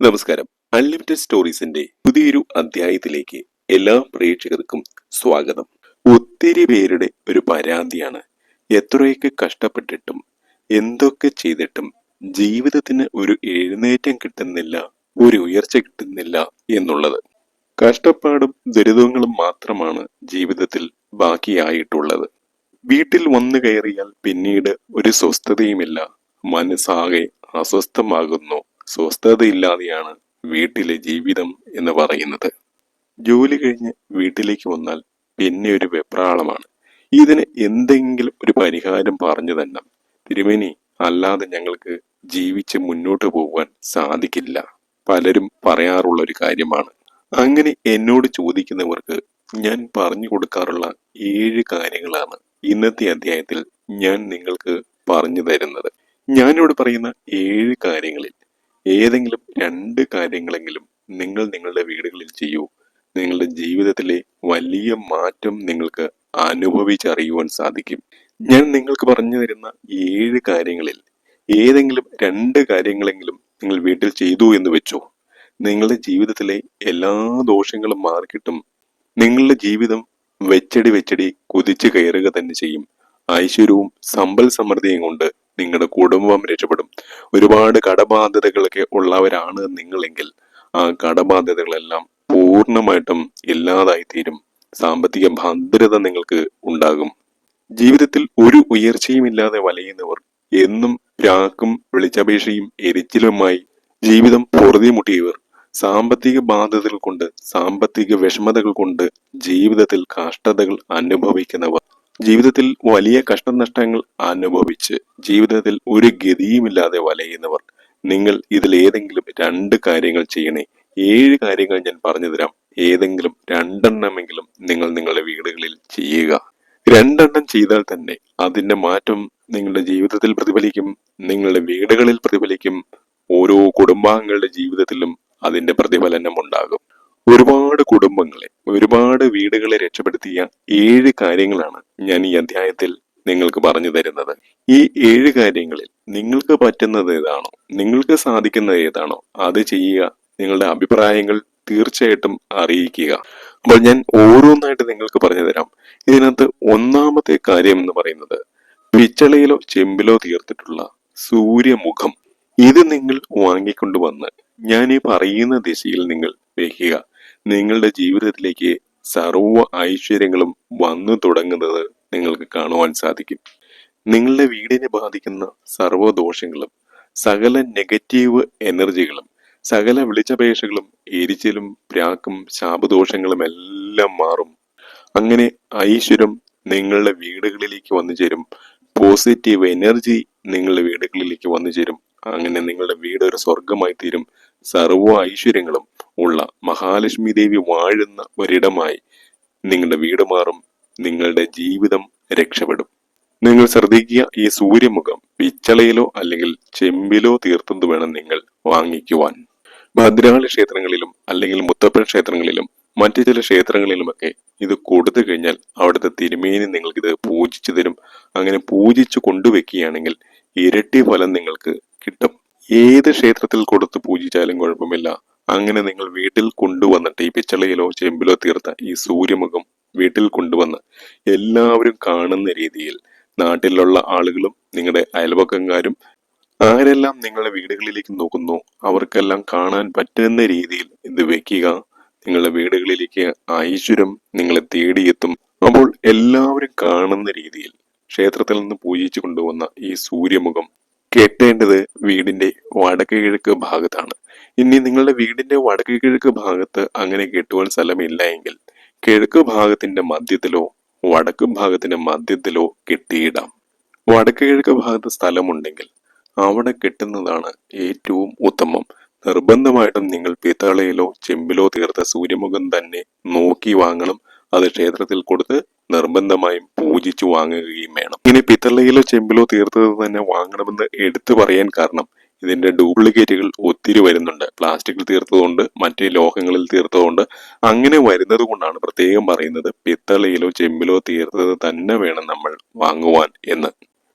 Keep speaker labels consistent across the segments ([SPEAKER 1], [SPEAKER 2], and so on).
[SPEAKER 1] നമസ്കാരം. അൺലിമിറ്റഡ് സ്റ്റോറീസിന്റെ പുതിയൊരു അധ്യായത്തിലേക്ക് എല്ലാ പ്രേക്ഷകർക്കും സ്വാഗതം. ഒത്തിരി പേരുടെ ഒരു പരാതിയാണ്. എത്രയൊക്കെ കഷ്ടപ്പെട്ടിട്ടും എന്തൊക്കെ ചെയ്തിട്ടും ജീവിതത്തിന് ഒരു എഴുന്നേറ്റം കിട്ടുന്നില്ല ഒരു ഉയർച്ച കിട്ടുന്നില്ല എന്നുള്ളത്. കഷ്ടപ്പാടും ദുരിതങ്ങളും മാത്രമാണ് ജീവിതത്തിൽ ബാക്കിയായിട്ടുള്ളത്. വീട്ടിൽ വന്നു കയറിയാൽ പിന്നീട് ഒരു സ്വസ്ഥതയുമില്ല. മനസ്സാകെ അസ്വസ്ഥമാകുന്നു. സ്വസ്ഥതയില്ലാതെയാണ് വീട്ടിലെ ജീവിതം എന്ന് പറയുന്നത്. ജോലി കഴിഞ്ഞ് വീട്ടിലേക്ക് വന്നാൽ പിന്നെ ഒരു വെപ്രാളമാണ്. ഇതിന് എന്തെങ്കിലും ഒരു പരിഹാരം പറഞ്ഞു തന്നെ തിരുമേനി അല്ലാതെ ഞങ്ങൾക്ക് ജീവിച്ച് മുന്നോട്ട് പോകുവാൻ സാധിക്കില്ല. പലരും പറയാറുള്ള ഒരു കാര്യമാണ്. അങ്ങനെ എന്നോട് ചോദിക്കുന്നവർക്ക് ഞാൻ പറഞ്ഞു കൊടുക്കാറുള്ള ഏഴ് കാര്യങ്ങളാണ് ഇന്നത്തെ അധ്യായത്തിൽ ഞാൻ നിങ്ങൾക്ക് പറഞ്ഞു തരുന്നത്. ഞാനിവിടെ പറയുന്ന ഏഴ് കാര്യങ്ങളിൽ ഏതെങ്കിലും രണ്ട് കാര്യങ്ങളെങ്കിലും നിങ്ങൾ നിങ്ങളുടെ വീടുകളിൽ ചെയ്യൂ. നിങ്ങളുടെ ജീവിതത്തിലെ വലിയ മാറ്റം നിങ്ങൾക്ക് അനുഭവിച്ചറിയുവാൻ സാധിക്കും. ഞാൻ നിങ്ങൾക്ക് പറഞ്ഞു തരുന്ന ഏഴ് കാര്യങ്ങളിൽ ഏതെങ്കിലും രണ്ട് കാര്യങ്ങളെങ്കിലും നിങ്ങൾ വീട്ടിൽ ചെയ്തു എന്ന് വെച്ചോ. നിങ്ങളുടെ ജീവിതത്തിലെ എല്ലാ ദോഷങ്ങളും മാറിക്കിട്ടും നിങ്ങളുടെ ജീവിതം വെച്ചടി വെച്ചടി കുതിച്ചു കയറുക തന്നെ ചെയ്യും. ഐശ്വര്യവും സമ്പൽ സമൃദ്ധിയും കൊണ്ട് നിങ്ങളുടെ കുടുംബം രക്ഷപ്പെടും. ഒരുപാട് കടബാധ്യതകളൊക്കെ ഉള്ളവരാണ് നിങ്ങളെങ്കിൽ ആ കടബാധ്യതകളെല്ലാം പൂർണമായിട്ടും ഇല്ലാതായി തീരും സാമ്പത്തിക ഭദ്രത നിങ്ങൾക്ക് ഉണ്ടാകും. ജീവിതത്തിൽ ഒരു ഉയർച്ചയും ഇല്ലാതെ വലയുന്നവർ എന്നും പ്രാക്കും വെളിച്ചപേക്ഷയും എരിച്ചിലുമായി ജീവിതം പൊറുതിമുട്ടിയവർ സാമ്പത്തിക ബാധ്യതകൾ കൊണ്ട് സാമ്പത്തിക വിഷമതകൾ കൊണ്ട് ജീവിതത്തിൽ കഷ്ടതകൾ അനുഭവിക്കുന്നവർ. ജീവിതത്തിൽ വലിയ കഷ്ടനഷ്ടങ്ങൾ അനുഭവിച്ച് ജീവിതത്തിൽ ഒരു ഗതിയുമില്ലാതെ വലയുന്നവർ നിങ്ങൾ ഇതിൽ ഏതെങ്കിലും രണ്ട് കാര്യങ്ങൾ ചെയ്യണേ. ഏഴ് കാര്യങ്ങൾ ഞാൻ പറഞ്ഞു തരാം. ഏതെങ്കിലും രണ്ടെണ്ണമെങ്കിലും നിങ്ങൾ നിങ്ങളുടെ വീടുകളിൽ ചെയ്യുക. രണ്ടെണ്ണം ചെയ്താൽ തന്നെ അതിന്റെ മാറ്റം നിങ്ങളുടെ ജീവിതത്തിൽ പ്രതിഫലിക്കും നിങ്ങളുടെ വീടുകളിൽ പ്രതിഫലിക്കും ഓരോ കുടുംബാംഗങ്ങളുടെ ജീവിതത്തിലും അതിന്റെ പ്രതിഫലനം ഉണ്ടാകും. ഒരുപാട് കുടുംബങ്ങളെ ഒരുപാട് വീടുകളെ രക്ഷപ്പെടുത്തിയ ഏഴ് കാര്യങ്ങളാണ് ഞാൻ ഈ അധ്യായത്തിൽ നിങ്ങൾക്ക് പറഞ്ഞു തരുന്നത്. ഈ ഏഴ് കാര്യങ്ങളിൽ നിങ്ങൾക്ക് പറ്റുന്നത് ഏതാണോ നിങ്ങൾക്ക് സാധിക്കുന്നത് ഏതാണോ അത് ചെയ്യുക നിങ്ങളുടെ അഭിപ്രായങ്ങൾ തീർച്ചയായിട്ടും അറിയിക്കുക. അപ്പോൾ ഞാൻ ഓരോന്നായിട്ട് നിങ്ങൾക്ക് പറഞ്ഞു തരാം. ഇതിനകത്ത് ഒന്നാമത്തെ കാര്യം എന്ന് പറയുന്നത് പിച്ചളയിലോ ചെമ്പിലോ തീർത്തിട്ടുള്ള സൂര്യമുഖം. ഇത് നിങ്ങൾ വാങ്ങിക്കൊണ്ടുവന്ന് ഞാൻ ഈ പറയുന്ന ദിശയിൽ നിങ്ങൾ വെക്കുക നിങ്ങളുടെ ജീവിതത്തിലേക്ക് സർവ ഐശ്വര്യങ്ങളും വന്നു തുടങ്ങുന്നത് നിങ്ങൾക്ക് കാണുവാൻ സാധിക്കും. നിങ്ങളുടെ വീടിനെ ബാധിക്കുന്ന സർവദോഷങ്ങളും സകല നെഗറ്റീവ് എനർജികളും സകല വിളിച്ചപേക്ഷകളും എരിച്ചിലും പ്രാക്കും ശാപദോഷങ്ങളും എല്ലാം മാറും. അങ്ങനെ ഐശ്വര്യം നിങ്ങളുടെ വീടുകളിലേക്ക് വന്നു ചേരും. പോസിറ്റീവ് എനർജി നിങ്ങളുടെ വീടുകളിലേക്ക് വന്നു ചേരും. അങ്ങനെ നിങ്ങളുടെ വീട് ഒരു സ്വർഗമായി തീരും. സർവ ഐശ്വര്യങ്ങളും ഉള്ള മഹാലക്ഷ്മി ദേവി വാഴുന്ന ഒരിടമായി നിങ്ങളുടെ വീട് മാറും നിങ്ങളുടെ ജീവിതം രക്ഷപ്പെടും. നിങ്ങൾ ശ്രദ്ധിക്കുക ഈ സൂര്യമുഖം പിച്ചളയിലോ അല്ലെങ്കിൽ ചെമ്പിലോ തീർത്തത് വേണം നിങ്ങൾ വാങ്ങിക്കുവാൻ. ഭദ്രാളി ക്ഷേത്രങ്ങളിലും അല്ലെങ്കിൽ മുത്തപ്പൻ ക്ഷേത്രങ്ങളിലും മറ്റു ചില ക്ഷേത്രങ്ങളിലുമൊക്കെ ഇത് കൊടുത്തു കഴിഞ്ഞാൽ അവിടുത്തെ തിരുമേനി നിങ്ങൾക്ക് ഇത് പൂജിച്ചു തരും അങ്ങനെ പൂജിച്ചു കൊണ്ടുവെക്കുകയാണെങ്കിൽ ഇരട്ടി ഫലം നിങ്ങൾക്ക് കിട്ടും. ഏത് ക്ഷേത്രത്തിൽ കൊടുത്ത് പൂജിച്ചാലും കുഴപ്പമില്ല. അങ്ങനെ നിങ്ങൾ വീട്ടിൽ കൊണ്ടുവന്നിട്ട് ഈ പിച്ചളയിലോ ചെമ്പിലോ തീർത്ത ഈ സൂര്യമുഖം വീട്ടിൽ കൊണ്ടുവന്ന് എല്ലാവരും കാണുന്ന രീതിയിൽ നാട്ടിലുള്ള ആളുകളും നിങ്ങളുടെ അയൽപക്കക്കാരും ആരെല്ലാം നിങ്ങളുടെ വീടുകളിലേക്ക് നോക്കുന്നു അവർക്കെല്ലാം കാണാൻ പറ്റുന്ന രീതിയിൽ ഇത് വെക്കുക നിങ്ങളുടെ വീടുകളിലേക്ക് ഐശ്വര്യം നിങ്ങളെ തേടിയെത്തും. അപ്പോൾ എല്ലാവരും കാണുന്ന രീതിയിൽ ക്ഷേത്രത്തിൽ നിന്ന് പൂജിച്ചു കൊണ്ടുവന്ന ഈ സൂര്യമുഖം കെട്ടേണ്ടത് വീടിന്റെ വടക്ക് കിഴക്ക് ഭാഗത്താണ്. ഇനി നിങ്ങളുടെ വീടിന്റെ വടക്ക് കിഴക്ക് ഭാഗത്ത് അങ്ങനെ കെട്ടുവാൻ സ്ഥലമില്ല എങ്കിൽ കിഴക്ക് ഭാഗത്തിന്റെ മധ്യത്തിലോ വടക്ക് ഭാഗത്തിന്റെ മധ്യത്തിലോ കെട്ടിയിടാം. വടക്ക് കിഴക്ക് ഭാഗത്ത് സ്ഥലമുണ്ടെങ്കിൽ അവിടെ കെട്ടുന്നതാണ് ഏറ്റവും ഉത്തമം. നിർബന്ധമായിട്ടും നിങ്ങൾ പിത്തളയിലോ ചെമ്പിലോ തീർത്ത സൂര്യമുഖം തന്നെ നോക്കി വാങ്ങണം. അത് ക്ഷേത്രത്തിൽ കൊടുത്ത് നിർബന്ധമായും പൂജിച്ചു വാങ്ങുകയും വേണം. ഇനി പിത്തളയിലോ ചെമ്പിലോ തീർത്തത് തന്നെ വാങ്ങണമെന്ന് എടുത്തു പറയാൻ കാരണം ഇതിന്റെ ഡ്യൂപ്ലിക്കേറ്റുകൾ ഒത്തിരി വരുന്നുണ്ട്. പ്ലാസ്റ്റിക്കിൽ തീർത്തതുകൊണ്ട് മറ്റ് ലോഹങ്ങളിൽ തീർത്തതുകൊണ്ട് അങ്ങനെ വരുന്നത് കൊണ്ടാണ് പ്രത്യേകം പറയുന്നത് പിത്തളയിലോ ചെമ്പിലോ തീർത്തത് തന്നെ വേണം നമ്മൾ വാങ്ങുവാൻ എന്ന്.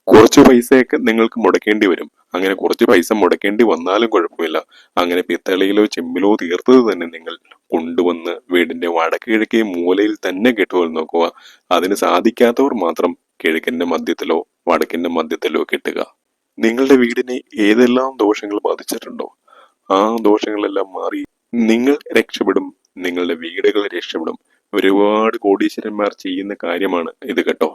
[SPEAKER 1] കുറച്ച് പൈസയൊക്കെ നിങ്ങൾക്ക് മുടക്കേണ്ടി വരും. അങ്ങനെ കുറച്ച് പൈസ മുടക്കേണ്ടി വന്നാലും കുഴപ്പമില്ല. അങ്ങനെ പിത്തളയിലോ ചെമ്പിലോ തീർത്തത് തന്നെ നിങ്ങൾ കൊണ്ടുവന്ന് വീടിന്റെ വടക്ക് കിഴക്കേ മൂലയിൽ തന്നെ കെട്ടുവാൻ നോക്കുക. അതിന് സാധിക്കാത്തവർ മാത്രം കിഴക്കിന്റെ മധ്യത്തിലോ വടക്കിന്റെ മധ്യത്തിലോ കെട്ടുക. നിങ്ങളുടെ വീടിനെ ഏതെല്ലാം ദോഷങ്ങൾ ബാധിച്ചിട്ടുണ്ടോ? ആ ദോഷങ്ങളെല്ലാം മാറി നിങ്ങൾ രക്ഷപ്പെടും നിങ്ങളുടെ വീടുകൾ രക്ഷപ്പെടും. ഒരുപാട് കോടീശ്വരന്മാർ ചെയ്യുന്ന കാര്യമാണ് ഇത് കേട്ടോ.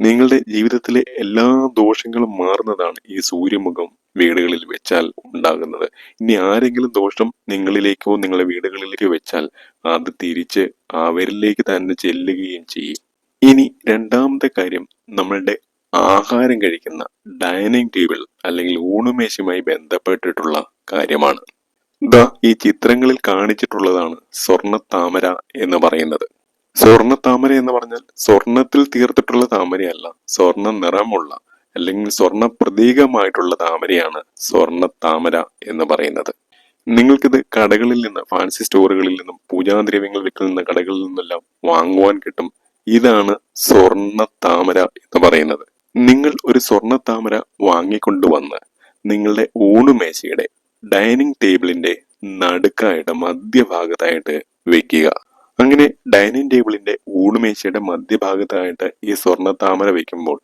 [SPEAKER 1] നിങ്ങളുടെ ജീവിതത്തിലെ എല്ലാ ദോഷങ്ങളും മാറുന്നതാണ് ഈ സൂര്യമുഖം വീടുകളിൽ വെച്ചാൽ ഉണ്ടാകുന്നത്. ഇനി ആരെങ്കിലും ദോഷം നിങ്ങളിലേക്കോ നിങ്ങളുടെ വീടുകളിലേക്കോ വെച്ചാൽ അത് തിരിച്ച് അവരിലേക്ക് തന്നെ ചെല്ലുകയും ചെയ്യും. ഇനി രണ്ടാമത്തെ കാര്യം നമ്മളുടെ ആഹാരം കഴിക്കുന്ന ഡൈനിങ് ടേബിൾ അല്ലെങ്കിൽ ഊണുമേശയുമായി ബന്ധപ്പെട്ടിട്ടുള്ള കാര്യമാണ്. ദാ ഈ ചിത്രങ്ങളിൽ കാണിച്ചിട്ടുള്ളതാണ് സ്വർണ താമര എന്ന് പറയുന്നത്. സ്വർണ താമര എന്ന് പറഞ്ഞാൽ സ്വർണത്തിൽ തീർത്തിട്ടുള്ള താമരയല്ല സ്വർണ നിറമുള്ള അല്ലെങ്കിൽ സ്വർണ പ്രതീകമായിട്ടുള്ള താമരയാണ് സ്വർണ താമര എന്ന് പറയുന്നത്. നിങ്ങൾക്കിത് കടകളിൽ നിന്ന് ഫാൻസി സ്റ്റോറുകളിൽ നിന്നും പൂജാദ്രവ്യങ്ങൾ വിൽക്കുന്ന കടകളിൽ നിന്നെല്ലാം വാങ്ങുവാൻ കിട്ടും. ഇതാണ് സ്വർണ താമര എന്ന് പറയുന്നത്. നിങ്ങൾ ഒരു സ്വർണ താമര വാങ്ങിക്കൊണ്ടുവന്ന് നിങ്ങളുടെ ഊണുമേശയുടെ ഡൈനിങ് ടേബിളിന്റെ നടുക്കായിട്ട് മധ്യഭാഗത്തായിട്ട് വെക്കുക. അങ്ങനെ ഡൈനിങ് ടേബിളിന്റെ ഊണുമേശയുടെ മധ്യഭാഗത്തായിട്ട് ഈ സ്വർണ താമര വെക്കുമ്പോൾ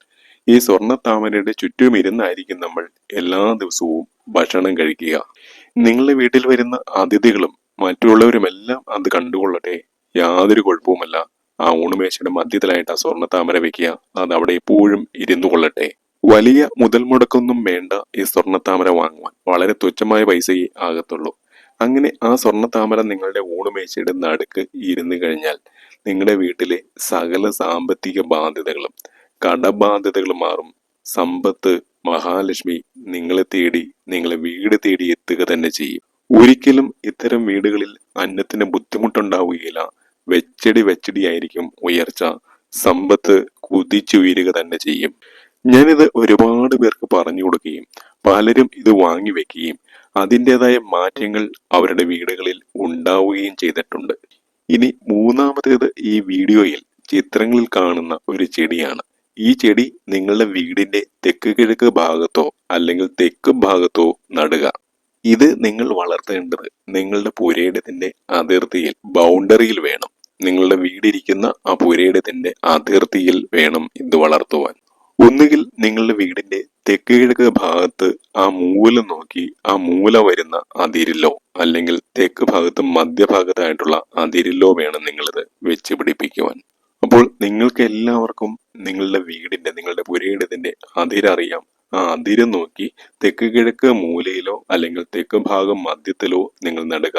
[SPEAKER 1] ഈ സ്വർണ താമരയുടെ ചുറ്റും ഇരുന്നായിരിക്കും നമ്മൾ എല്ലാ ദിവസവും ഭക്ഷണം കഴിക്കുക. നിങ്ങളുടെ വീട്ടിൽ വരുന്ന അതിഥികളും മറ്റുള്ളവരുമെല്ലാം അത് കണ്ടുകൊള്ളട്ടെ. യാതൊരു കുഴപ്പവുമല്ല. ആ ഊണുമേശയുടെ മധ്യത്തിലായിട്ട് ആ സ്വർണ താമര വെക്കുക. അത് അവിടെ എപ്പോഴും ഇരുന്നു കൊള്ളട്ടെ. വലിയ മുതൽ മുടക്കൊന്നും വേണ്ട ഈ സ്വർണ താമര വാങ്ങുവാൻ. വളരെ തുച്ഛമായ പൈസയെ ആകത്തുള്ളൂ. അങ്ങനെ ആ സ്വർണ താമര നിങ്ങളുടെ ഊണുമേശയുടെ നടുക്ക് ഇരുന്നു കഴിഞ്ഞാൽ നിങ്ങളുടെ വീട്ടിലെ സകല സാമ്പത്തിക ബാധ്യതകളും കടബാധ്യതകളും മാറും. സമ്പത്ത് മഹാലക്ഷ്മി നിങ്ങളെ തേടി നിങ്ങളെ വീട് തേടി എത്തുക തന്നെ ചെയ്യും. ഒരിക്കലും ഇത്തരം വീടുകളിൽ അന്നത്തിന് ബുദ്ധിമുട്ടുണ്ടാവുകയില്ല. വെച്ചടി വെച്ചടിയായിരിക്കും ഉയർച്ച. സമ്പത്ത് കുതിച്ചുയരുക തന്നെ ചെയ്യും. ഞാനിത് ഒരുപാട് പേർക്ക് പറഞ്ഞു കൊടുക്കുകയും പലരും ഇത് വാങ്ങി വെക്കുകയും അതിന്റെതായ മാറ്റങ്ങൾ അവരുടെ വീടുകളിൽ ഉണ്ടാവുകയും ചെയ്തിട്ടുണ്ട്. ഇനി മൂന്നാമത്തേത് ഈ വീഡിയോയിൽ ചിത്രങ്ങളിൽ കാണുന്ന ഒരു ചെടിയാണ്. ഈ ചെടി നിങ്ങളുടെ വീടിന്റെ തെക്ക് കിഴക്ക് ഭാഗത്തോ അല്ലെങ്കിൽ തെക്ക് ഭാഗത്തോ നടുക. ഇത് നിങ്ങൾ വളർത്തേണ്ടത് നിങ്ങളുടെ പുരയിടത്തിന്റെ അതിർത്തിയിൽ ബൗണ്ടറിയിൽ വേണം. നിങ്ങളുടെ വീടിരിക്കുന്ന ആ പുരയിടത്തിന്റെ അതിർത്തിയിൽ വേണം ഇത് വളർത്തുവാൻ. ഒന്നുകിൽ നിങ്ങളുടെ വീടിന്റെ തെക്ക് കിഴക്ക് ഭാഗത്ത് ആ മൂല നോക്കി ആ മൂല വരുന്ന അതിരിലോ അല്ലെങ്കിൽ തെക്ക് ഭാഗത്ത് മധ്യഭാഗത്തായിട്ടുള്ള അതിരിലോ വേണം നിങ്ങളിത് വെച്ച് പിടിപ്പിക്കുവാൻ. അപ്പോൾ നിങ്ങൾക്ക് എല്ലാവർക്കും നിങ്ങളുടെ വീടിന്റെ നിങ്ങളുടെ പുരയിടത്തിന്റെ അതിരറിയാം. ആ അതിര് നോക്കി തെക്ക് കിഴക്ക് മൂലയിലോ അല്ലെങ്കിൽ തെക്ക് ഭാഗം മധ്യത്തിലോ നിങ്ങൾ നടുക.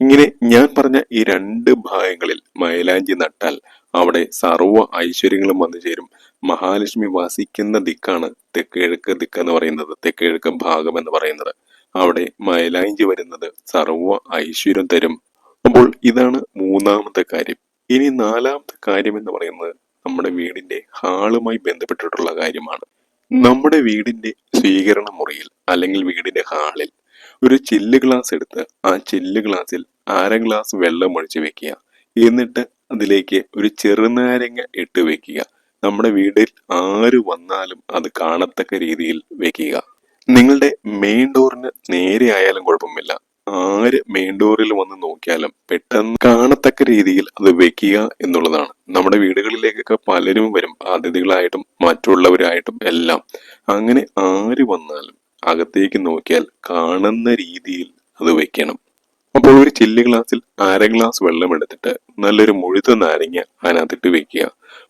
[SPEAKER 1] ഇങ്ങനെ ഞാൻ പറഞ്ഞ ഈ രണ്ട് ഭാഗങ്ങളിൽ മൈലാഞ്ചി നട്ടാൽ അവിടെ സർവ ഐശ്വര്യങ്ങളും വന്നു ചേരും. മഹാലക്ഷ്മി വസിക്കുന്ന ദിക്കാണ് തെക്കിഴക്ക് ദിക്ക് എന്ന് പറയുന്നത്. തെക്കിഴക്ക് ഭാഗം എന്ന് പറയുന്നത്. അവിടെ മൈലാഞ്ചി വരുന്നത് സർവ ഐശ്വര്യം തരും. അപ്പോൾ ഇതാണ് മൂന്നാമത്തെ കാര്യം. ഇനി നാലാമത്തെ കാര്യം എന്ന് പറയുന്നത് നമ്മുടെ വീടിന്റെ ഹാളുമായി ബന്ധപ്പെട്ടിട്ടുള്ള കാര്യമാണ്. നമ്മുടെ വീടിന്റെ സ്വീകരണ മുറിയിൽ അല്ലെങ്കിൽ വീടിന്റെ ഹാളിൽ ഒരു ചില്ല് ഗ്ലാസ് എടുത്ത് ആ ചില്ല് ഗ്ലാസ്സിൽ അര ഗ്ലാസ് വെള്ളം ഒഴിച്ച് വെക്കുക. എന്നിട്ട് അതിലേക്ക് ഒരു ചെറുനാരങ്ങ ഇട്ട് വെക്കുക. നമ്മുടെ വീട്ടിൽ ആര് വന്നാലും അത് കാണത്തക്ക രീതിയിൽ വെക്കുക. നിങ്ങളുടെ മെയിൻ ഡോറിന് നേരെ ആയാലും കുഴപ്പമില്ല. ആര് മെയിൻ ഡോറിൽ വന്ന് നോക്കിയാലും പെട്ടെന്ന് കാണത്തക്ക രീതിയിൽ അത് വെക്കുക എന്നുള്ളതാണ്. നമ്മുടെ വീടുകളിലേക്കൊക്കെ പലരും വരും അതിഥികളായിട്ടും മറ്റുള്ളവരായിട്ടും എല്ലാം. അങ്ങനെ ആര് വന്നാലും അകത്തേക്ക് നോക്കിയാൽ കാണുന്ന രീതിയിൽ അത് വെക്കണം. അപ്പോൾ ഒരു ചില്ല് ഗ്ലാസ്സിൽ അര ഗ്ലാസ് വെള്ളം എടുത്തിട്ട് നല്ലൊരു മുഴുത്ത നാരങ്ങ അതിനകത്തിട്ട് വെക്കുക.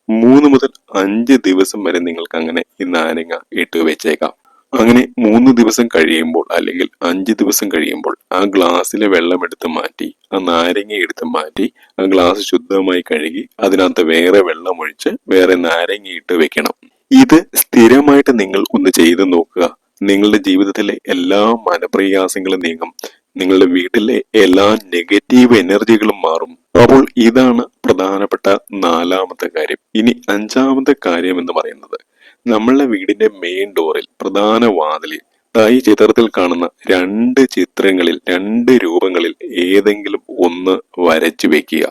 [SPEAKER 1] മൂന്ന് മുതൽ അഞ്ച് ദിവസം വരെ നിങ്ങൾക്ക് അങ്ങനെ ഈ നാരങ്ങ ഇട്ട് വെച്ചേക്കാം. അങ്ങനെ മൂന്ന് ദിവസം കഴിയുമ്പോൾ അല്ലെങ്കിൽ അഞ്ച് ദിവസം കഴിയുമ്പോൾ ആ ഗ്ലാസ്സിലെ വെള്ളം എടുത്ത് മാറ്റി ആ നാരങ്ങ എടുത്ത് മാറ്റി ആ ഗ്ലാസ് ശുദ്ധമായി കഴുകി അതിനകത്ത് വേറെ വെള്ളം ഒഴിച്ച് വേറെ നാരങ്ങ ഇട്ട് വെക്കണം. ഇത് സ്ഥിരമായിട്ട് നിങ്ങൾ ഒന്ന് ചെയ്തു നോക്കുക. നിങ്ങളുടെ ജീവിതത്തിലെ എല്ലാ മനപ്രയാസങ്ങളും നീങ്ങും. നിങ്ങളുടെ വീട്ടിലെ എല്ലാ നെഗറ്റീവ് എനർജികളും മാറും. അപ്പോൾ ഇതാണ് പ്രധാനപ്പെട്ട നാലാമത്തെ കാര്യം. ഇനി അഞ്ചാമത്തെ കാര്യം എന്ന് പറയുന്നത് നമ്മളുടെ വീടിന്റെ മെയിൻ ഡോറിൽ പ്രധാന വാതിലിൽ തൈ ചിത്രത്തിൽ കാണുന്ന രണ്ട് ചിത്രങ്ങളിൽ രണ്ട് രൂപങ്ങളിൽ ഏതെങ്കിലും ഒന്ന് വരച്ചു വെക്കുക.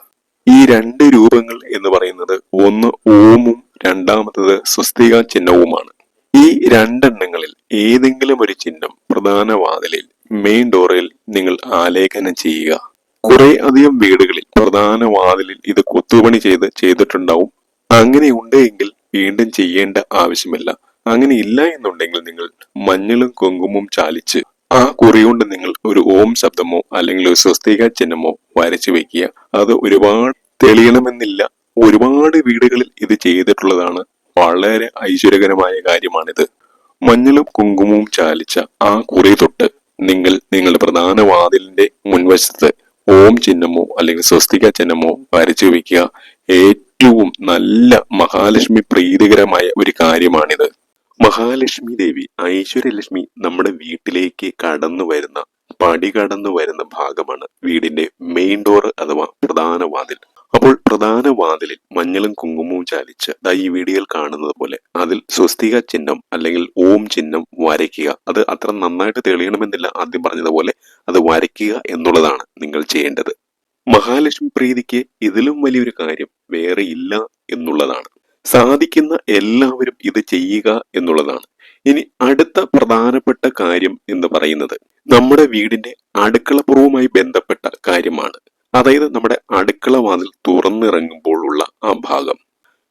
[SPEAKER 1] ഈ രണ്ട് രൂപങ്ങൾ എന്ന് പറയുന്നത് ഒന്ന് ഓമും രണ്ടാമത്തത് സ്വസ്തിക ചിഹ്നവുമാണ്. ഈ രണ്ടെണ്ണങ്ങളിൽ ഏതെങ്കിലും ഒരു ചിഹ്നം പ്രധാന വാതിലിൽ മെയിൻ ഡോറിൽ നിങ്ങൾ ആലേഖനം ചെയ്യുക. കുറെ അധികം വീടുകളിൽ പ്രധാന വാതിലിൽ ഇത് കൊത്തുപണി ചെയ്ത് ചെയ്തിട്ടുണ്ടാവും. അങ്ങനെ ഉണ്ടെങ്കിൽ വീണ്ടും ചെയ്യേണ്ട ആവശ്യമില്ല. അങ്ങനെ ഇല്ല എന്നുണ്ടെങ്കിൽ നിങ്ങൾ മഞ്ഞളും കുങ്കുമവും ചാലിച്ച് ആ കുറി കൊണ്ട് നിങ്ങൾ ഒരു ഓം ശബ്ദമോ അല്ലെങ്കിൽ ഒരു സ്വസ്തിക ചിഹ്നമോ വരച്ചു വെക്കുക അത് ഒരുപാട് തെളിയണമെന്നില്ല. ഒരുപാട് വീടുകളിൽ ഇത് ചെയ്തിട്ടുള്ളതാണ് വളരെ ഐശ്വര്യകരമായ കാര്യമാണിത്. മഞ്ഞളും കുങ്കുമവും ചാലിച്ച ആ കുറി തൊട്ട് നിങ്ങൾ നിങ്ങളുടെ പ്രധാന വാതിലിന്റെ മുൻവശത്ത് ഓം ചിഹ്നമോ അല്ലെങ്കിൽ സ്വസ്തിക ചിഹ്നമോ വരച്ചു വെക്കുക ഏറ്റവും നല്ല മഹാലക്ഷ്മി പ്രീതികരമായ ഒരു കാര്യമാണിത്. മഹാലക്ഷ്മി ദേവി ഐശ്വര്യലക്ഷ്മി നമ്മുടെ വീട്ടിലേക്ക് കടന്നു വരുന്ന പടി കടന്നു വരുന്ന ഭാഗമാണ് വീടിന്റെ മെയിൻ ഡോർ അഥവാ പ്രധാന വാതിൽ. പ്രധാന വാതിലിൽ മഞ്ഞളും കുങ്കുമവും ചാലിച്ച് ദാ ഈ വീഡിയോയിൽ കാണുന്നത് പോലെ അതിൽ സ്വസ്തിക ചിഹ്നം അല്ലെങ്കിൽ ഓം ചിഹ്നം വരയ്ക്കുക. അത് അത്ര നന്നായിട്ട് തെളിയണമെന്നില്ല ആദ്യം പറഞ്ഞതുപോലെ അത് വരയ്ക്കുക എന്നുള്ളതാണ് നിങ്ങൾ ചെയ്യേണ്ടത്. മഹാലക്ഷ്മി പ്രീതിക്ക് ഇതിലും വലിയൊരു കാര്യം വേറെ ഇല്ല എന്നുള്ളതാണ്. സാധിക്കുന്ന എല്ലാവരും ഇത് ചെയ്യുക എന്നുള്ളതാണ്. ഇനി അടുത്ത പ്രധാനപ്പെട്ട കാര്യം എന്ന് പറയുന്നത് നമ്മുടെ വീടിന്റെ അടുക്കളപ്പുറവുമായി ബന്ധപ്പെട്ട കാര്യമാണ്. അതായത് നമ്മുടെ അടുക്കള വാതിൽ തുറന്നിറങ്ങുമ്പോൾ ഉള്ള ആ ഭാഗം.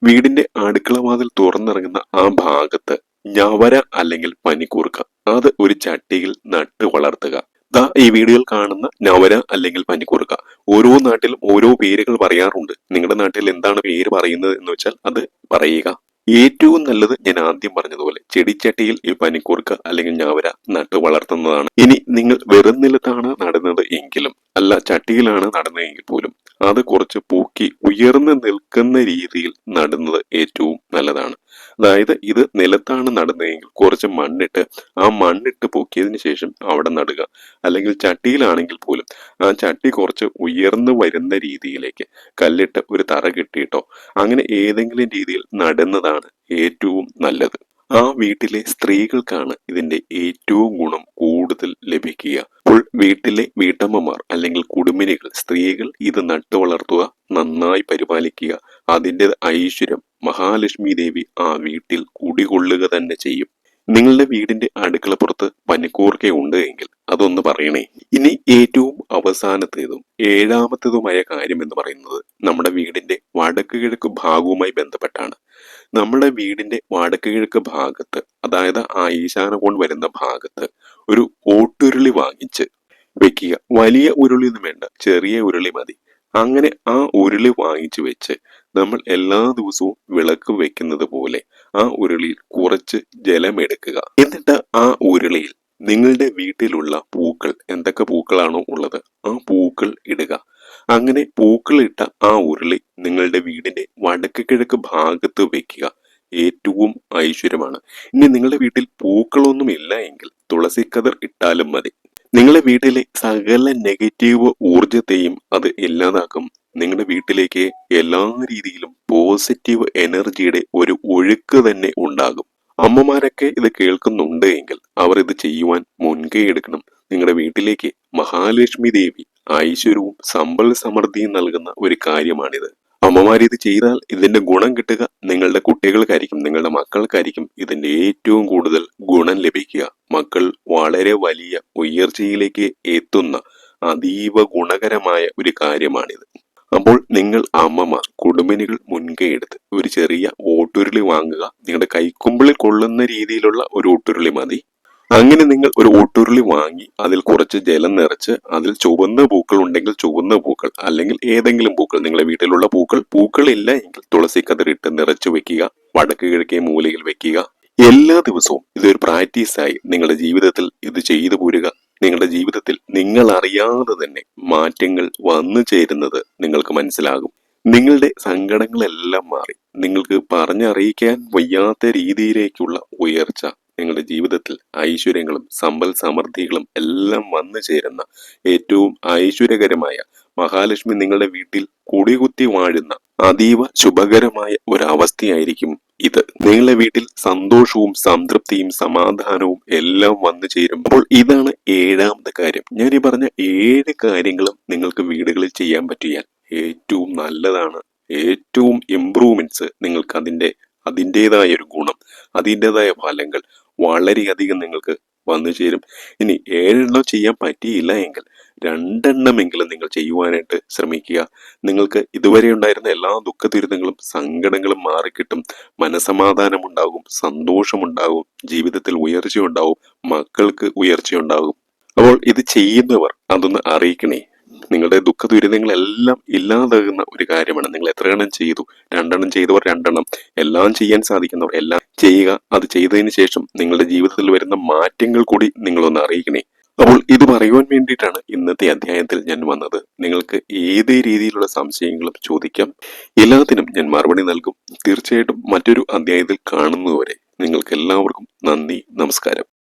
[SPEAKER 1] വീടിന്റെ അടുക്കള വാതിൽ തുറന്നിറങ്ങുന്ന ആ ഭാഗത്ത് ഞവര അല്ലെങ്കിൽ പനിക്കൂർക്ക. അത് ഒരു ചട്ടിയിൽ നട്ട് വളർത്തുക. ദാ ഈ വീഡിയോയിൽ കാണുന്ന നവര അല്ലെങ്കിൽ പനിക്കൂർക്ക. ഓരോ നാട്ടിലും ഓരോ പേരുകൾ പറയാറുണ്ട്. നിങ്ങളുടെ നാട്ടിൽ എന്താണ് പേര് പറയുന്നത് എന്ന് വെച്ചാൽ അത് പറയുക. ഏറ്റവും നല്ലത് ഞാൻ ആദ്യം പറഞ്ഞതുപോലെ ചെടിച്ചട്ടിയിൽ ഈ പനിക്കൂർക്ക അല്ലെങ്കിൽ ഞാവര നട്ടു വളർത്തുന്നതാണ്. ഇനി നിങ്ങൾ വെറും നിലത്താണ് നടുന്നത് എങ്കിലും അല്ല ചട്ടിയിലാണ് നടുന്നതെങ്കിൽ പോലും അത് കുറച്ച് പൂക്കി ഉയർന്നു നിൽക്കുന്ന രീതിയിൽ നടുന്നത് ഏറ്റവും നല്ലതാണ്. അതായത് ഇത് നിലത്താണ് നടുന്നതെങ്കിൽ കുറച്ച് മണ്ണിട്ട് ആ മണ്ണിട്ട് പൂക്കിയതിന് ശേഷം അവിടെ നടുക. അല്ലെങ്കിൽ ചട്ടിയിലാണെങ്കിൽ പോലും ആ ചട്ടി കുറച്ച് ഉയർന്നു വരുന്ന രീതിയിലേക്ക് കല്ലിട്ട് ഒരു തറ കിട്ടിയിട്ടോ അങ്ങനെ ഏതെങ്കിലും രീതിയിൽ നടുന്നതാണ് ഏറ്റവും നല്ലത്. ആ വീട്ടിലെ സ്ത്രീകൾക്കാണ് ഇതിന്റെ ഏറ്റവും ഗുണം കൂടുതൽ ലഭിക്കുക. അപ്പോൾ വീട്ടിലെ വീട്ടമ്മമാർ അല്ലെങ്കിൽ കുടുംബിനികൾ സ്ത്രീകൾ ഇത് നട്ടു വളർത്തുക നന്നായി പരിപാലിക്കുക. അതിന്റെ ഐശ്വര്യം മഹാലക്ഷ്മി ദേവി ആ വീട്ടിൽ കുടികൊള്ളുക തന്നെ ചെയ്യും. നിങ്ങളുടെ വീടിന്റെ അടുക്കളപ്പുറത്ത് പനിക്കൂർക്ക ഉണ്ട് എങ്കിൽ അതൊന്ന് പറയണേ. ഇനി ഏറ്റവും അവസാനത്തേതും ഏഴാമത്തേതുമായ കാര്യം എന്ന് പറയുന്നത് നമ്മുടെ വീടിന്റെ വടക്ക് കിഴക്ക് ഭാഗവുമായി ബന്ധപ്പെട്ടാണ്. നമ്മുടെ വീടിന്റെ വടക്ക് കിഴക്ക് ഭാഗത്ത് അതായത് ആ ഈശാന കോൺ വരുന്ന ഭാഗത്ത് ഒരു ഓട്ടുരുളി വാങ്ങിച്ച് വെക്കുക. വലിയ ഉരുളി ഒന്നും വേണ്ട ചെറിയ ഉരുളി മതി. അങ്ങനെ ആ ഉരുളി വാങ്ങിച്ചു വെച്ച് നമ്മൾ എല്ലാ ദിവസവും വിളക്ക് വെക്കുന്നത് പോലെ ആ ഉരുളിയിൽ കുറച്ച് ജലമെടുക്കുക എന്നിട്ട് ആ ഉരുളിയിൽ നിങ്ങളുടെ വീട്ടിലുള്ള പൂക്കൾ എന്തൊക്കെ പൂക്കളാണോ ഉള്ളത് ആ പൂക്കൾ ഇടുക. അങ്ങനെ പൂക്കളിട്ട ആ ഉരുളി നിങ്ങളുടെ വീടിന്റെ വടക്ക് കിഴക്ക് ഭാഗത്ത് വെക്കുക. ഏറ്റവും ഐശ്വര്യമാണ്. ഇനി നിങ്ങളുടെ വീട്ടിൽ പൂക്കളൊന്നും ഇല്ല എങ്കിൽ തുളസിക്കതിർ ഇട്ടാലും മതി. നിങ്ങളുടെ വീട്ടിലെ സകല നെഗറ്റീവ് ഊർജത്തെയും അത് ഇല്ലാതാക്കും. നിങ്ങളുടെ വീട്ടിലേക്ക് എല്ലാ രീതിയിലും പോസിറ്റീവ് എനർജിയുടെ ഒരു ഒഴുക്ക് തന്നെ ഉണ്ടാകും. അമ്മമാരൊക്കെ ഇത് കേൾക്കുന്നുണ്ട് എങ്കിൽ അവർ ഇത് ചെയ്യുവാൻ മുൻകൈ എടുക്കണം. നിങ്ങളുടെ വീട്ടിലേക്ക് മഹാലക്ഷ്മി ദേവി ഐശ്വര്യവും സമ്പൽ സമൃദ്ധിയും നൽകുന്ന ഒരു കാര്യമാണിത്. അമ്മമാർ ഇത് ചെയ്താൽ ഇതിന്റെ ഗുണം കിട്ടുക നിങ്ങളുടെ കുട്ടികൾക്കായിരിക്കും നിങ്ങളുടെ മക്കൾക്കായിരിക്കും ഇതിന്റെ ഏറ്റവും കൂടുതൽ ഗുണം ലഭിക്കുക. മക്കൾ വളരെ വലിയ ഉയർച്ചയിലേക്ക് എത്തുന്ന അതീവ ഗുണകരമായ ഒരു കാര്യമാണിത്. അപ്പോൾ നിങ്ങൾ അമ്മമാർ കുടുംബിനികൾ മുൻകൈ എടുത്ത് ഒരു ചെറിയ ഓട്ടുരുളി വാങ്ങുക. നിങ്ങളുടെ കൈക്കുമ്പിളിൽ കൊള്ളുന്ന രീതിയിലുള്ള ഒരു ഓട്ടുരുളി മതി. അങ്ങനെ നിങ്ങൾ ഒരു ഓട്ടുരുളി വാങ്ങി അതിൽ കുറച്ച് ജലം നിറച്ച് അതിൽ ചുവന്ന പൂക്കൾ ഉണ്ടെങ്കിൽ ചുവന്ന പൂക്കൾ അല്ലെങ്കിൽ ഏതെങ്കിലും പൂക്കൾ നിങ്ങളുടെ വീട്ടിലുള്ള പൂക്കൾ പൂക്കളില്ല എങ്കിൽ തുളസി കതിറിട്ട് നിറച്ചു വെക്കുക വടക്ക് കിഴക്കേ മൂലയിൽ വെക്കുക. എല്ലാ ദിവസവും ഇതൊരു പ്രാക്ടീസായി നിങ്ങളുടെ ജീവിതത്തിൽ ഇത് ചെയ്തു പോരുക. നിങ്ങളുടെ ജീവിതത്തിൽ നിങ്ങൾ അറിയാതെ തന്നെ മാറ്റങ്ങൾ വന്നു ചേരുന്നത് നിങ്ങൾക്ക് മനസ്സിലാകും. നിങ്ങളുടെ സങ്കടങ്ങളെല്ലാം മാറി. നിങ്ങൾക്ക് പറഞ്ഞറിയിക്കാൻ വയ്യാത്ത രീതിയിലേക്കുള്ള ഉയർച്ച നിങ്ങളുടെ ജീവിതത്തിൽ ഐശ്വര്യങ്ങളും സമ്പൽ സമൃദ്ധികളും എല്ലാം വന്നു ചേരുന്ന ഏറ്റവും ഐശ്വര്യകരമായ മഹാലക്ഷ്മി നിങ്ങളുടെ വീട്ടിൽ കുടികുത്തി വാഴുന്ന അതീവ ശുഭകരമായ ഒരവസ്ഥയായിരിക്കും ഇത്. നിങ്ങളുടെ വീട്ടിൽ സന്തോഷവും സംതൃപ്തിയും സമാധാനവും എല്ലാം വന്നു ചേരുമ്പോൾ ഇതാണ് ഏഴാമത്തെ കാര്യം. ഞാൻ ഈ പറഞ്ഞ ഏഴ് കാര്യങ്ങളും നിങ്ങൾക്ക് വീടുകളിൽ ചെയ്യാൻ പറ്റിയാൽ ഏറ്റവും നല്ലതാണ്. ഏറ്റവും ഇംപ്രൂവ്മെന്റ്സ് നിങ്ങൾക്ക് അതിന്റെ അതിന്റെതായ ഒരു ഗുണം അതിന്റെതായ ഫലങ്ങൾ വളരെയധികം നിങ്ങൾക്ക് വന്നു ചേരും. ഇനി ഏഴെണ്ണം ചെയ്യാൻ പറ്റിയില്ല എങ്കിൽ രണ്ടെണ്ണമെങ്കിലും നിങ്ങൾ ചെയ്യുവാനായിട്ട് ശ്രമിക്കുക. നിങ്ങൾക്ക് ഇതുവരെ ഉണ്ടായിരുന്ന എല്ലാ ദുഃഖ ദുരിതങ്ങളും സങ്കടങ്ങളും മാറിക്കിട്ടും. മനസമാധാനം ഉണ്ടാകും സന്തോഷമുണ്ടാകും ജീവിതത്തിൽ ഉയർച്ചയുണ്ടാവും മക്കൾക്ക് ഉയർച്ചയുണ്ടാകും. അപ്പോൾ ഇത് ചെയ്യുന്നവർ അതൊന്ന് അറിയിക്കണേ. നിങ്ങളുടെ ദുഃഖ ദുരിതങ്ങളെല്ലാം ഇല്ലാതാകുന്ന ഒരു കാര്യമാണ്. നിങ്ങൾ എത്ര എണ്ണം ചെയ്തു? രണ്ടെണ്ണം ചെയ്തവർ രണ്ടെണ്ണം. എല്ലാം ചെയ്യാൻ സാധിക്കുന്നവർ എല്ലാം ചെയ്യുക. അത് ചെയ്തതിന് ശേഷം നിങ്ങളുടെ ജീവിതത്തിൽ വരുന്ന മാറ്റങ്ങൾ കൂടി നിങ്ങളൊന്ന് അറിയിക്കണേ. അപ്പോൾ ഇത് പറയുവാൻ വേണ്ടിയിട്ടാണ് ഇന്നത്തെ അധ്യായത്തിൽ ഞാൻ വന്നത്. നിങ്ങൾക്ക് ഏതേ രീതിയിലുള്ള സംശയങ്ങളും ചോദിക്കാം. എല്ലാത്തിനും ഞാൻ മറുപടി നൽകും. തീർച്ചയായിട്ടും മറ്റൊരു അധ്യായത്തിൽ കാണുന്നതുവരെ നിങ്ങൾക്ക് എല്ലാവർക്കും നന്ദി. നമസ്കാരം.